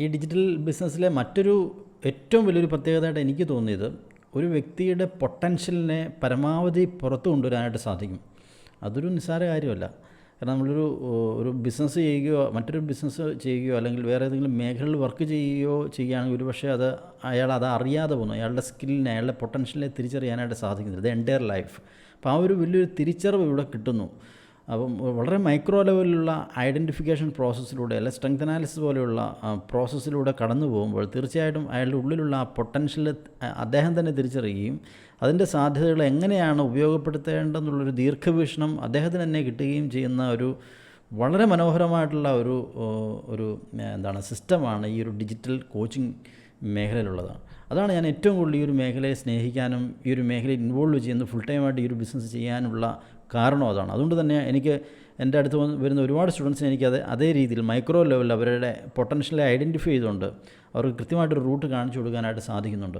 ഈ ഡിജിറ്റൽ ബിസിനസ്സിലെ മറ്റൊരു ഏറ്റവും വലിയൊരു പ്രത്യേകതയായിട്ട് എനിക്ക് തോന്നിയത് ഒരു വ്യക്തിയുടെ പൊട്ടൻഷ്യലിനെ പരമാവധി പുറത്തു കൊണ്ടുവരാനായിട്ട് സാധിക്കും. അതൊരു നിസ്സാര കാര്യമല്ല. കാരണം നമ്മളൊരു ഒരു ബിസിനസ് ചെയ്യുകയോ മറ്റൊരു ബിസിനസ് ചെയ്യുകയോ അല്ലെങ്കിൽ വേറെ ഏതെങ്കിലും മേഖലയിൽ വർക്ക് ചെയ്യുകയോ ചെയ്യുകയാണെങ്കിൽ ഒരുപക്ഷെ അത് അയാൾ അത് അറിയാതെ പോകുന്നു. അയാളുടെ സ്കില്ലിനെ അയാളുടെ പൊട്ടൻഷ്യലിനെ തിരിച്ചറിയാനായിട്ട് സാധിക്കുന്നില്ല. ഇത് എന്റയർ ലൈഫ്. അപ്പോൾ ആ ഒരു വലിയൊരു തിരിച്ചറിവ് ഇവിടെ കിട്ടുന്നു. അപ്പം വളരെ മൈക്രോ ലെവലിലുള്ള ഐഡന്റിഫിക്കേഷൻ പ്രോസസ്സിലൂടെ അല്ലെ സ്ട്രെങ്ത് അനാലിസിസ് പോലെയുള്ള പ്രോസസ്സിലൂടെ കടന്നു പോകുമ്പോൾ തീർച്ചയായിട്ടും അയാളുടെ ഉള്ളിലുള്ള ആ പൊട്ടൻഷ്യൽ അദ്ദേഹം തന്നെ തിരിച്ചറിയുകയും അതിന്റെ സാധ്യതകൾ എങ്ങനെയാണ് ഉപയോഗപ്പെടുത്തേണ്ടതെന്നുള്ളൊരു ദീർഘവീക്ഷണം അദ്ദേഹത്തിന് തന്നെ കിട്ടുകയും ചെയ്യുന്ന ഒരു വളരെ മനോഹരമായിട്ടുള്ള ഒരു ഒരു എന്താണ് സിസ്റ്റമാണ് ഈ ഒരു ഡിജിറ്റൽ കോച്ചിങ് മേഖലയിലുള്ളത് അതാണ് ഞാൻ ഏറ്റവും കൂടുതൽ ഈ ഒരു മേഖലയെ സ്നേഹിക്കാനും ഈ ഒരു മേഖലയിൽ ഇൻവോൾവ് ചെയ്യുന്ന ഫുൾ ടൈമായിട്ട് ഈ ഒരു ബിസിനസ് ചെയ്യാനുള്ള കാരണം അതാണ്. അതുകൊണ്ട് തന്നെ എനിക്ക് എന്റെ അടുത്ത് വരുന്ന ഒരുപാട് സ്റ്റുഡൻസിന് എനിക്ക് അതേ രീതിയിൽ മൈക്രോ ലെവലിൽ അവരുടെ പൊട്ടൻഷ്യലെ ഐഡന്റിഫൈ ചെയ്തുകൊണ്ട് അവർക്ക് കൃത്യമായിട്ടൊരു റൂട്ട് കാണിച്ചു കൊടുക്കാനായിട്ട് സാധിക്കുന്നുണ്ട്.